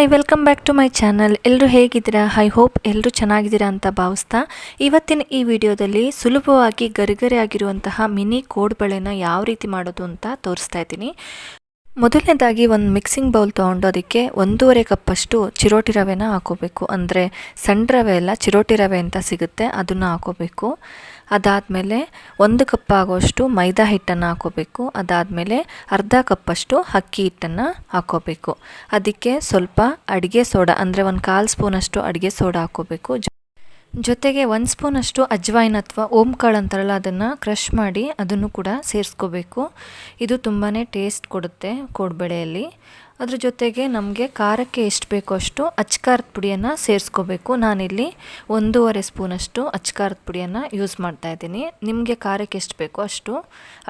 Hi welcome back to my channel ಎಲ್ಲರೂ ಹೇಗಿದ್ದೀರಾ? I hope ಎಲ್ಲರೂ ಚೆನ್ನಾಗಿದ್ದೀರಾ ಅಂತ ಭಾವಿಸ್ತಾ. ಇವತ್ತಿನ ಈ ವಿಡಿಯೋದಲ್ಲಿ ಸುಲಭವಾಗಿ ಗರಿಗರಿ ಆಗಿರುವಂತಹ ಮಿನಿ ಕೋಡ್ಬಳೆನ ಯಾವ ರೀತಿ ಮಾಡೋದು ಅಂತ ತೋರಿಸ್ತಾ ಇದ್ದೀನಿ. ಮೊದಲನೇದಾಗಿ ಒಂದು ಮಿಕ್ಸಿಂಗ್ ಬೌಲ್ ತೊಗೊಂಡು ಅದಕ್ಕೆ ಒಂದೂವರೆ ಕಪ್ಪಷ್ಟು ಚಿರೋಟಿ ರವೆನ ಹಾಕೋಬೇಕು. ಅಂದರೆ ಸಣ್ಣ ರವೆ ಎಲ್ಲ ಚಿರೋಟಿ ರವೆ ಅಂತ ಸಿಗುತ್ತೆ, ಅದನ್ನು ಹಾಕೋಬೇಕು. ಅದಾದಮೇಲೆ ಒಂದು ಕಪ್ ಆಗುವಷ್ಟು ಮೈದಾ ಹಿಟ್ಟನ್ನು ಹಾಕೋಬೇಕು. ಅದಾದಮೇಲೆ ಅರ್ಧ ಕಪ್ಪಷ್ಟು ಅಕ್ಕಿ ಹಿಟ್ಟನ್ನು ಹಾಕೋಬೇಕು. ಅದಕ್ಕೆ ಸ್ವಲ್ಪ ಅಡುಗೆ ಸೋಡಾ, ಅಂದರೆ ಒಂದು ಕಾಲು ಸ್ಪೂನಷ್ಟು ಅಡುಗೆ ಸೋಡಾ ಹಾಕೋಬೇಕು. ಜೊತೆಗೆ ಒಂದು ಸ್ಪೂನಷ್ಟು ಅಜ್ವಾಯಿನ್ ಅಥವಾ ಓಂಕಾಳು ಅಂತಾರಲ್ಲ, ಅದನ್ನು ಕ್ರಷ್ ಮಾಡಿ ಅದನ್ನು ಕೂಡ ಸೇರಿಸ್ಕೋಬೇಕು. ಇದು ತುಂಬಾ ಟೇಸ್ಟ್ ಕೊಡುತ್ತೆ ಕೋಡ್ಬಳೆಯಲ್ಲಿ. ಅದ್ರ ಜೊತೆಗೆ ನಮಗೆ ಖಾರಕ್ಕೆ ಎಷ್ಟು ಬೇಕೋ ಅಷ್ಟು ಅಚ್ಕಾರದ ಪುಡಿಯನ್ನು ಸೇರಿಸ್ಕೋಬೇಕು. ನಾನಿಲ್ಲಿ ಒಂದೂವರೆ ಸ್ಪೂನಷ್ಟು ಅಚ್ಕಾರದ ಪುಡಿಯನ್ನು ಯೂಸ್ ಮಾಡ್ತಾ ಇದ್ದೀನಿ. ನಿಮಗೆ ಖಾರಕ್ಕೆ ಎಷ್ಟು ಬೇಕೋ ಅಷ್ಟು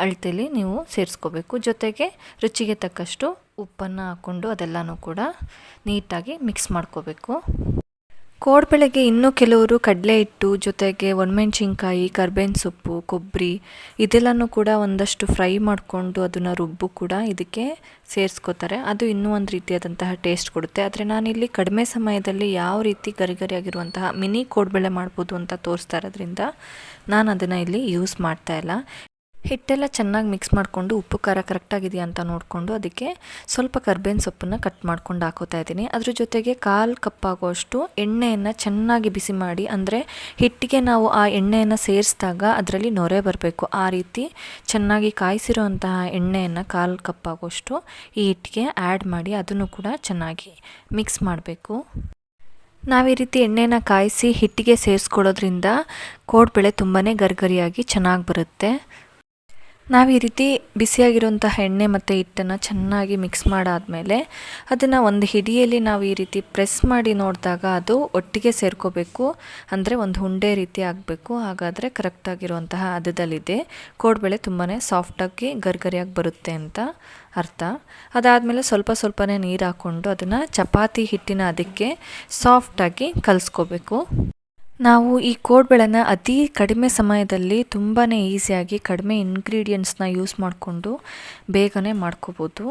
ಅಳತೆಲಿ ನೀವು ಸೇರಿಸ್ಕೋಬೇಕು. ಜೊತೆಗೆ ರುಚಿಗೆ ತಕ್ಕಷ್ಟು ಉಪ್ಪನ್ನು ಹಾಕ್ಕೊಂಡು ಅದೆಲ್ಲನೂ ಕೂಡ ನೀಟಾಗಿ ಮಿಕ್ಸ್ ಮಾಡ್ಕೋಬೇಕು. ಕೋಡ್ಬಳೆಗೆ ಇನ್ನೂ ಕೆಲವರು ಕಡಲೆ ಹಿಟ್ಟು, ಜೊತೆಗೆ ಒಣಮೆಣ್ಸಿನ್ಕಾಯಿ, ಕರ್ಬೇವಿನ ಸೊಪ್ಪು, ಕೊಬ್ಬರಿ ಇದೆಲ್ಲನೂ ಕೂಡ ಒಂದಷ್ಟು ಫ್ರೈ ಮಾಡಿಕೊಂಡು ಅದನ್ನು ರುಬ್ಬು ಕೂಡ ಇದಕ್ಕೆ ಸೇರಿಸ್ಕೋತಾರೆ. ಅದು ಇನ್ನೂ ಒಂದು ರೀತಿಯಾದಂತಹ ಟೇಸ್ಟ್ ಕೊಡುತ್ತೆ. ಆದರೆ ನಾನಿಲ್ಲಿ ಕಡಿಮೆ ಸಮಯದಲ್ಲಿ ಯಾವ ರೀತಿ ಗರಿ ಗರಿಯಾಗಿರುವಂತಹ ಮಿನಿ ಕೋಡ್ಬಳೆ ಮಾಡ್ಬೋದು ಅಂತ ತೋರಿಸ್ತಾ ಇರೋದ್ರಿಂದ ನಾನು ಅದನ್ನು ಇಲ್ಲಿ ಯೂಸ್ ಮಾಡ್ತಾ ಇಲ್ಲ. ಹಿಟ್ಟೆಲ್ಲ ಚೆನ್ನಾಗಿ ಮಿಕ್ಸ್ ಮಾಡಿಕೊಂಡು ಉಪ್ಪು, ಖಾರ ಕರೆಕ್ಟಾಗಿದೆಯಾ ಅಂತ ನೋಡಿಕೊಂಡು ಅದಕ್ಕೆ ಸ್ವಲ್ಪ ಕರ್ಬೇವಿನ ಸೊಪ್ಪನ್ನು ಕಟ್ ಮಾಡ್ಕೊಂಡು ಹಾಕೋತಾ ಇದ್ದೀನಿ. ಅದ್ರ ಜೊತೆಗೆ ಕಾಲು ಕಪ್ಪಾಗುವಷ್ಟು ಎಣ್ಣೆಯನ್ನು ಚೆನ್ನಾಗಿ ಬಿಸಿ ಮಾಡಿ, ಅಂದರೆ ಹಿಟ್ಟಿಗೆ ನಾವು ಆ ಎಣ್ಣೆಯನ್ನು ಸೇರಿಸಿದಾಗ ಅದರಲ್ಲಿ ನೊರೆ ಬರಬೇಕು. ಆ ರೀತಿ ಚೆನ್ನಾಗಿ ಕಾಯಿಸಿರುವಂತಹ ಎಣ್ಣೆಯನ್ನು ಕಾಲು ಕಪ್ಪಾಗುವಷ್ಟು ಈ ಹಿಟ್ಟಿಗೆ ಆ್ಯಡ್ ಮಾಡಿ ಅದನ್ನು ಕೂಡ ಚೆನ್ನಾಗಿ ಮಿಕ್ಸ್ ಮಾಡಬೇಕು. ನಾವು ಈ ರೀತಿ ಎಣ್ಣೆನ ಕಾಯಿಸಿ ಹಿಟ್ಟಿಗೆ ಸೇರಿಸ್ಕೊಳ್ಳೋದ್ರಿಂದ ಕೋಡ್ಬೆಳೆ ತುಂಬಾ ಗರ್ಗರಿಯಾಗಿ ಚೆನ್ನಾಗಿ ಬರುತ್ತೆ. ನಾವು ಈ ರೀತಿ ಬಿಸಿಯಾಗಿರುವಂತಹ ಎಣ್ಣೆ ಮತ್ತು ಹಿಟ್ಟನ್ನು ಚೆನ್ನಾಗಿ ಮಿಕ್ಸ್ ಮಾಡಾದಮೇಲೆ ಅದನ್ನು ಒಂದು ಹಿಡಿಯಲ್ಲಿ ನಾವು ಈ ರೀತಿ ಪ್ರೆಸ್ ಮಾಡಿ ನೋಡಿದಾಗ ಅದು ಒಟ್ಟಿಗೆ ಸೇರ್ಕೋಬೇಕು. ಅಂದರೆ ಒಂದು ಹುಂಡೆ ರೀತಿ ಆಗಬೇಕು. ಹಾಗಾದರೆ ಕರೆಕ್ಟಾಗಿರುವಂತಹ ಹದದಲ್ಲಿದೆ. ಕೋಡ್ಬೇಳೆ ತುಂಬಾ ಸಾಫ್ಟಾಗಿ ಗರ್ಗರಿಯಾಗಿ ಬರುತ್ತೆ ಅಂತ ಅರ್ಥ. ಅದಾದಮೇಲೆ ಸ್ವಲ್ಪ ಸ್ವಲ್ಪನೇ ನೀರು ಹಾಕ್ಕೊಂಡು ಅದನ್ನು ಚಪಾತಿ ಹಿಟ್ಟಿನ ಅದಕ್ಕೆ ಸಾಫ್ಟಾಗಿ ಕಲಿಸ್ಕೋಬೇಕು. ನಾವು ಈ ಕೋಡ್ಬಳೆನ ಅತಿ ಕಡಿಮೆ ಸಮಯದಲ್ಲಿ ತುಂಬಾ ಈಸಿಯಾಗಿ ಕಡಿಮೆ ಇಂಗ್ರೀಡಿಯೆಂಟ್ಸ್ನ ಯೂಸ್ ಮಾಡಿಕೊಂಡು ಬೇಗನೆ ಮಾಡ್ಕೋಬೋದು.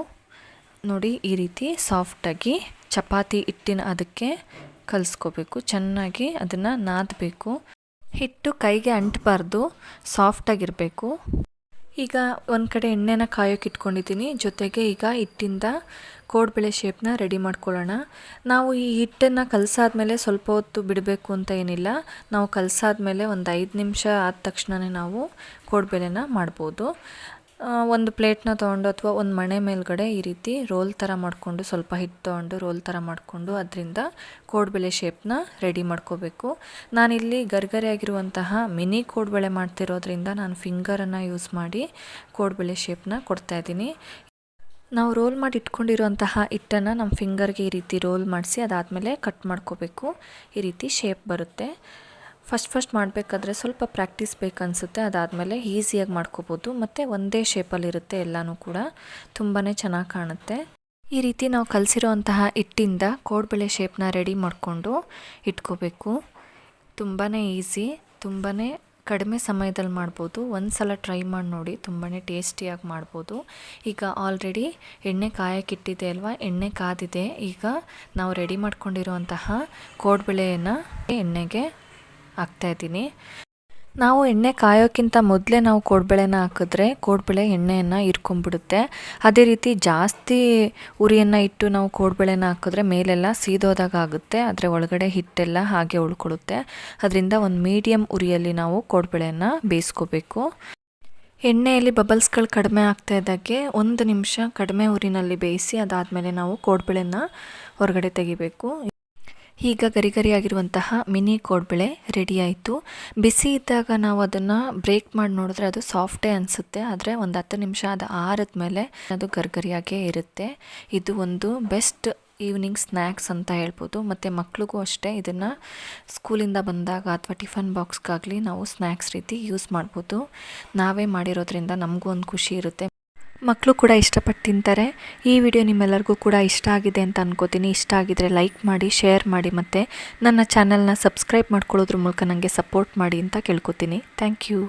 ನೋಡಿ, ಈ ರೀತಿ ಸಾಫ್ಟಾಗಿ ಚಪಾತಿ ಹಿಟ್ಟಿನ ಅದಕ್ಕೆ ಕಲಿಸ್ಕೋಬೇಕು. ಚೆನ್ನಾಗಿ ಅದನ್ನು ನಾದಬೇಕು. ಹಿಟ್ಟು ಕೈಗೆ ಅಂಟಬಾರ್ದು. ಸಾಫ್ಟಾಗಿರಬೇಕು ಈಗ ಒಂದು ಕಡೆ ಎಣ್ಣೆನ ಕಾಯೋಕೆ ಇಟ್ಕೊಂಡಿದ್ದೀನಿ. ಜೊತೆಗೆ ಈಗ ಹಿಟ್ಟಿಂದ ಕೋಡ್ಬಳೆ ಶೇಪ್ನ ರೆಡಿ ಮಾಡ್ಕೊಳ್ಳೋಣ. ನಾವು ಈ ಹಿಟ್ಟನ್ನು ಕಲಸಾದ್ಮೇಲೆ ಸ್ವಲ್ಪ ಹೊತ್ತು ಬಿಡಬೇಕು ಅಂತ ಏನಿಲ್ಲ. ನಾವು ಕಲಸಾದ್ಮೇಲೆ ಒಂದು ಐದು ನಿಮಿಷ ಆದ ತಕ್ಷಣವೇ ನಾವು ಕೋಡ್ಬಳೆನ ಮಾಡ್ಬೋದು. ಒಂದು ಪ್ಲೇಟ್ನ ತೊಗೊಂಡು ಅಥವಾ ಒಂದು ಮಣೆ ಮೇಲ್ಗಡೆ ಈ ರೀತಿ ರೋಲ್ ಥರ ಮಾಡಿಕೊಂಡು ಸ್ವಲ್ಪ ಹಿಟ್ಟು ತೊಗೊಂಡು ರೋಲ್ ಥರ ಮಾಡಿಕೊಂಡು ಅದರಿಂದ ಕೋಡ್ಬಳೆ ಶೇಪ್ನ ರೆಡಿ ಮಾಡ್ಕೋಬೇಕು. ನಾನಿಲ್ಲಿ ಗರ್ಗರೆ ಆಗಿರುವಂತಹ ಮಿನಿ ಕೋಡ್ಬಳೆ ಮಾಡ್ತಿರೋದ್ರಿಂದ ನಾನು ಫಿಂಗರನ್ನು ಯೂಸ್ ಮಾಡಿ ಕೋಡ್ಬಳೆ ಶೇಪ್ನ ಕೊಡ್ತಾಯಿದ್ದೀನಿ ನಾವು ರೋಲ್ ಮಾಡಿ ಇಟ್ಕೊಂಡಿರುವಂತಹ ಹಿಟ್ಟನ್ನು ನಮ್ಮ ಫಿಂಗರ್ಗೆ ಈ ರೀತಿ ರೋಲ್ ಮಾಡಿಸಿ ಅದಾದಮೇಲೆ ಕಟ್ ಮಾಡ್ಕೋಬೇಕು. ಈ ರೀತಿ ಶೇಪ್ ಬರುತ್ತೆ. ಫಸ್ಟ್ ಫಸ್ಟ್ ಮಾಡಬೇಕಾದ್ರೆ ಸ್ವಲ್ಪ ಪ್ರಾಕ್ಟೀಸ್ ಬೇಕನ್ಸುತ್ತೆ. ಅದಾದಮೇಲೆ ಈಸಿಯಾಗಿ ಮಾಡ್ಕೋಬೋದು. ಮತ್ತು ಒಂದೇ ಶೇಪಲ್ಲಿರುತ್ತೆ ಎಲ್ಲನೂ ಕೂಡ. ತುಂಬಾ ಚೆನ್ನಾಗಿ ಕಾಣುತ್ತೆ. ಈ ರೀತಿ ನಾವು ಕಲಸಿರೋ ಅಂತಹ ಹಿಟ್ಟಿಂದ ಕೋಡ್ಬಳೆ ಶೇಪ್ನ ರೆಡಿ ಮಾಡಿಕೊಂಡು ಇಟ್ಕೋಬೇಕು. ತುಂಬಾ ಈಸಿ ತುಂಬಾ ಕಡಿಮೆ ಸಮಯದಲ್ಲಿ ಮಾಡ್ಬೋದು. ಒಂದು ಸಲ ಟ್ರೈ ಮಾಡಿ ನೋಡಿ ತುಂಬಾ ಟೇಸ್ಟಿಯಾಗಿ ಮಾಡ್ಬೋದು. ಈಗ ಆಲ್ರೆಡಿ ಎಣ್ಣೆ ಕಾಯಕ್ಕಿಟ್ಟಿದೆ ಅಲ್ವಾ? ಎಣ್ಣೆ ಕಾದಿದೆ. ಈಗ ನಾವು ರೆಡಿ ಮಾಡ್ಕೊಂಡಿರುವಂತಹ ಕೋಡ್ಬಳೆಯನ್ನು ಎಣ್ಣೆಗೆ ಹಾಕ್ತಾಯಿದ್ದೀನಿ ನಾವು ಎಣ್ಣೆ ಕಾಯೋಕ್ಕಿಂತ ಮೊದಲೇ ನಾವು ಕೋಡ್ಬಳೆನ ಹಾಕಿದ್ರೆ ಕೋಡ್ಬಳೆ ಎಣ್ಣೆಯನ್ನು ಇರ್ಕೊಂಡ್ಬಿಡುತ್ತೆ. ಅದೇ ರೀತಿ ಜಾಸ್ತಿ ಉರಿಯನ್ನು ಇಟ್ಟು ನಾವು ಕೋಡ್ಬಳೆನ ಹಾಕಿದ್ರೆ ಮೇಲೆಲ್ಲ ಸೀದೋದಾಗ ಆಗುತ್ತೆ. ಆದರೆ ಒಳಗಡೆ ಹಿಟ್ಟೆಲ್ಲ ಹಾಗೆ ಉಳ್ಕೊಳ್ಳುತ್ತೆ. ಅದರಿಂದ ಒಂದು ಮೀಡಿಯಮ್ ಉರಿಯಲ್ಲಿ ನಾವು ಕೋಡ್ಬಳೆಯನ್ನು ಬೇಯಿಸ್ಕೋಬೇಕು. ಎಣ್ಣೆಯಲ್ಲಿ ಬಬಲ್ಸ್ಗಳು ಕಡಿಮೆ ಆಗ್ತಾ ಇದ್ದಾಗೆ ಒಂದು ನಿಮಿಷ ಕಡಿಮೆ ಉರಿನಲ್ಲಿ ಬೇಯಿಸಿ ಅದಾದಮೇಲೆ ನಾವು ಕೋಡ್ಬಳೆನ ಹೊರಗಡೆ ತೆಗಿಬೇಕು. ಈಗ ಗರಿ ಗರಿಯಾಗಿರುವಂತಹ ಮಿನಿ ಕೋಡ್ಬಳೆ ರೆಡಿ ಆಯಿತು ಬಿಸಿ ಇದ್ದಾಗ ನಾವು ಅದನ್ನು ಬ್ರೇಕ್ ಮಾಡಿ ನೋಡಿದ್ರೆ ಅದು ಸಾಫ್ಟೇ ಅನಿಸುತ್ತೆ. ಆದರೆ ಒಂದು ಹತ್ತು ನಿಮಿಷ ಅದು ಆರಿದ ಮೇಲೆ ಅದು ಗರ್ಗರಿಯಾಗೇ ಇರುತ್ತೆ. ಇದು ಒಂದು ಬೆಸ್ಟ್ ಈವ್ನಿಂಗ್ ಸ್ನ್ಯಾಕ್ಸ್ ಅಂತ ಹೇಳ್ಬೋದು. ಮತ್ತು ಮಕ್ಳಿಗೂ ಅಷ್ಟೇ ಇದನ್ನು ಸ್ಕೂಲಿಂದ ಬಂದಾಗ ಅಥವಾ ಟಿಫನ್ ಬಾಕ್ಸ್ಗಾಗಲಿ ನಾವು ಸ್ನ್ಯಾಕ್ಸ್ ರೀತಿ ಯೂಸ್ ಮಾಡ್ಬೋದು. ನಾವೇ ಮಾಡಿರೋದ್ರಿಂದ ನಮಗೂ ಒಂದು ಖುಷಿ ಇರುತ್ತೆ. ಮಕ್ಕಳು ಕೂಡ ಇಷ್ಟಪಟ್ಟು ತಿಂತಾರೆ. ಈ ವಿಡಿಯೋ ನಿಮ್ಮೆಲ್ಲರಿಗೂ ಕೂಡ ಇಷ್ಟ ಆಗಿದೆ ಅಂತ ಅನ್ಕೋತೀನಿ. ಇಷ್ಟ ಆಗಿದರೆ ಲೈಕ್ ಮಾಡಿ ಶೇರ್ ಮಾಡಿ ಮತ್ತು ನನ್ನ ಚಾನಲ್ನ ಸಬ್ಸ್ಕ್ರೈಬ್ ಮಾಡ್ಕೊಳ್ಳೋದ್ರ ಮೂಲಕ ನನಗೆ ಸಪೋರ್ಟ್ ಮಾಡಿ ಅಂತ ಕೇಳ್ಕೊತೀನಿ. Thank you